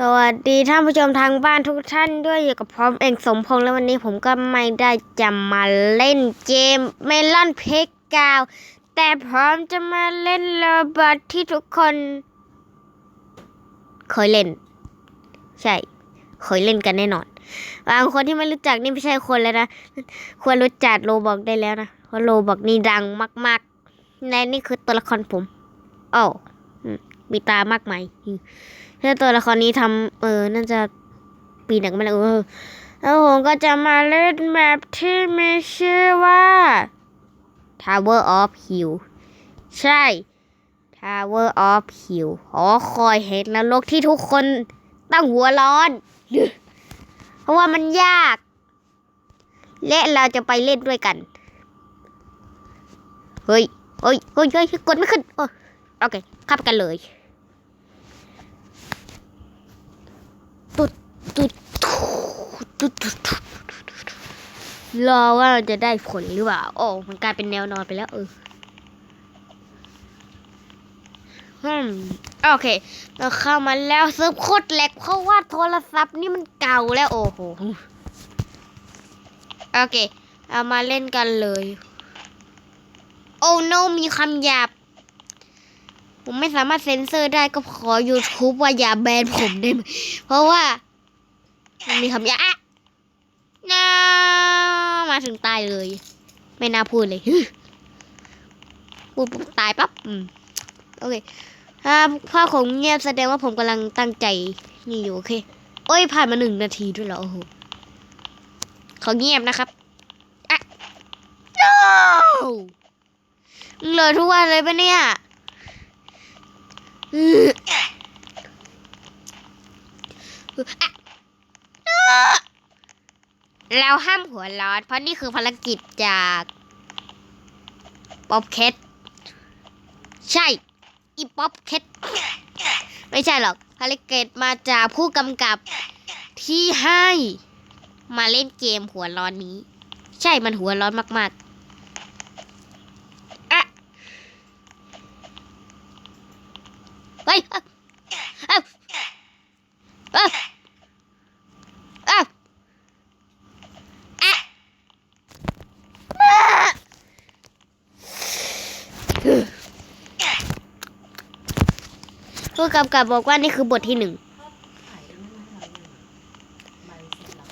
สวัสดีท่านผู้ชมทางบ้านทุกท่านด้วยอยู่กับพร้อมเองสมพงษ์และวันนี้ผมก็ไม่ได้จะมาเล่นเกมเมลอนเพกกาว แต่พร้อมจะมาเล่นโรบอทที่ทุกคน เคยเล่น ใช่ เคยเล่นกันแน่นอน บางคนที่ไม่รู้จักนี่ไม่ใช่คนแล้วนะ ควรรู้จักโรบอกได้แล้วนะเพราะโรบอกนี่ดังมากๆในนี่คือตัวละครผมอ้ามีตามากมาย ถ้าตัวละครนี้ทำเออน่าจะปีหนักไปแล้วเออแล้วผมก็จะมาเล่นแมปที่มีชื่อว่า Tower of Hill ใช่ Tower of Hill หอคอยเห็นนรกที่ทุกคนตั้งหัวร้อน เพราะว่ามันยาก และเราจะไปเล่นด้วยกัน เฮ้ยเฮ้ยเฮ้ยเฮ้ยกดไม่ขึ้นโอเคขับกันเลย ตุ๊ดตุดตุดตุดรอว่าเราจะได้ผลหรือเปล่า โอ้ มันกลายเป็นแนวนอนไปแล้วเออฮัมโอเค เราเข้ามาแล้วซิร์โคตรแหลกเพราะว่าโทรศัพท์นี่มันเก่าแล้วโอ้โห โอเค เอามาเล่นกันเลย โอ้โนมีคำหยาบ ผมไม่สามารถเซ็นเซอร์ได้ก็ขอ YouTube ว่าอย่าแบนผมได้ไหมเพราะว่ามันมีคำยาอน้ามาถึงตายเลย ไม่น่าพูดเลยปุ๊บตายปั๊บโอเคถ้าผ้าของเงียบแสดงว่าผมกำลังตั้งใจนี่อยู่โอเค โอ้ยผ่านมาหนึ่งนาทีด้วยเหรอโอ้โหเขาเงียบนะครับอะ no เลยทุกวันเลยปะเนี่ย เราห้ามหัวร้อนเพราะนี่คือภารกิจจากป๊อปแคทใช่ อีป๊อปแคทไม่ใช่หรอกภารกิจมาจากผู้กำกับที่ให้ มาเล่นเกมหัวร้อนนี้ ใช่มันหัวร้อนมาก ๆ เฮ้ยเอ้เอ้เอ้ผู้กำกับบอกว่านี่คือบทที่หนึ่ง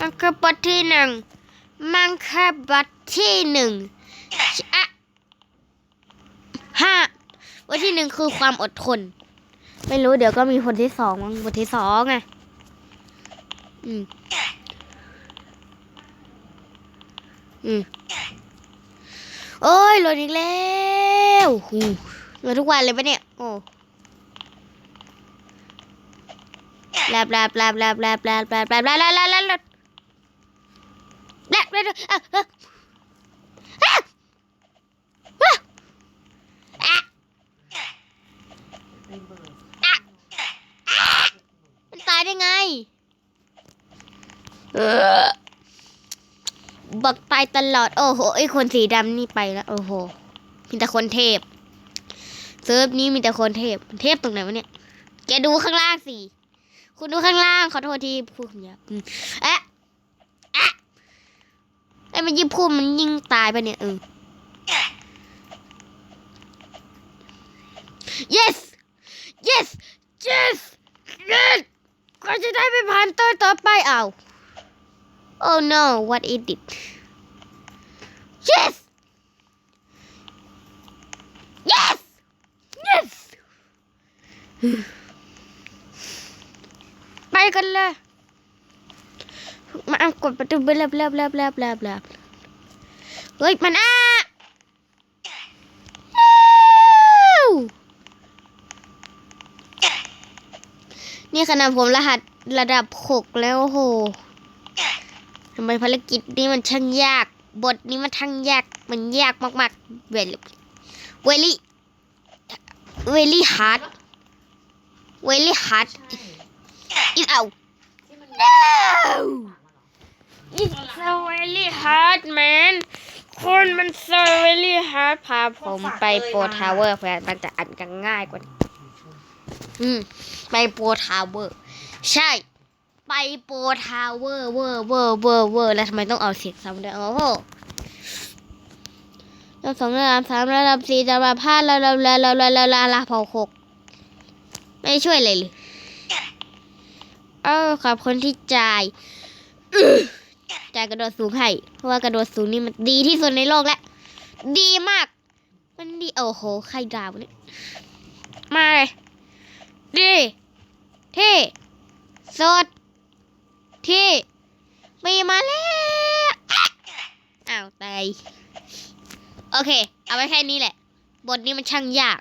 มันคือบทที่หนึ่งมันคือบทที่หนึ่งห้าบทที่หนึ่งคือความอดทน ไม่รู้เดี๋ยวก็มีคนที่สองมั้งบทที่สองไงอืม อืม โอ้ยหล่นอีกแล้วหูหล่นทุกวันเลยปะเนี่ย โอ้ลาบลาบลาบลาบลาบลาบลาบลาบลาบลาบลาบลาบลาบลาบ ได้ไง เออบักตายตลอด โอ้โหไอคนสีดำนี่ไปแล้ว โอ้โห มีแต่คนเทพ เซิร์ฟนี้มีแต่คนเทพ เทพตรงไหนวะเนี่ย แกดูข้างล่างสิ คุณดูข้างล่าง ขอโทษทีพูดคำหยาบอืมเอ๊ะเอ๊ะไอ้มันยิ่งพูดมันยิ่งตายไปเนี่ยเออ yes yes yes yes ก็จะได้ไปผ่านตัวต่อไปเอา oh no what is it yes yes yes ไปกันเลยมากดประตูเบลาบลาบลาบลาบลาบเฮ้ยมันอ้า นี่ขนาดผมรหัสระดับหกแล้วโหทำไมภารกิจนี้มันช่างยาก บทนี้มันช่างยาก มันยากมากๆ เวลี่เวลี่เวลี่ฮาร์ดเวลี่ฮาร์ดใช่อีเอา no มี It's so really hard man คนมัน so really hard พาผมไปโปรทาวเวอร์เพื่อมันจะอันกันง่ายกว่า อืม ไปโปรทาวเวอร์ ใช่ ไปโปรทาวเวอร์เวอร์เวอร์เวอร์เวอร์แล้วทำไมต้องเอาเสียงซ้ำด้วยโอ้โหระดับสองระดับสามระดับสี่ระดับห้าระดับระดับระดับระดับระดับหกไม่ช่วยเลยเลยเออขอบคนที่จ่ายจ่ายกระโดดสูงให้เพราะว่ากระโดดสูงนี่มันดีที่สุดในโลกแล้วดีมาก มันดีโอ้โหใครด่าวเนี่ยมาเลย ดีที่สุดที่มีมาแล้วอ้าวตายโอเค เอาไว้แค่นี้แหละ บทนี้มันช่างยาก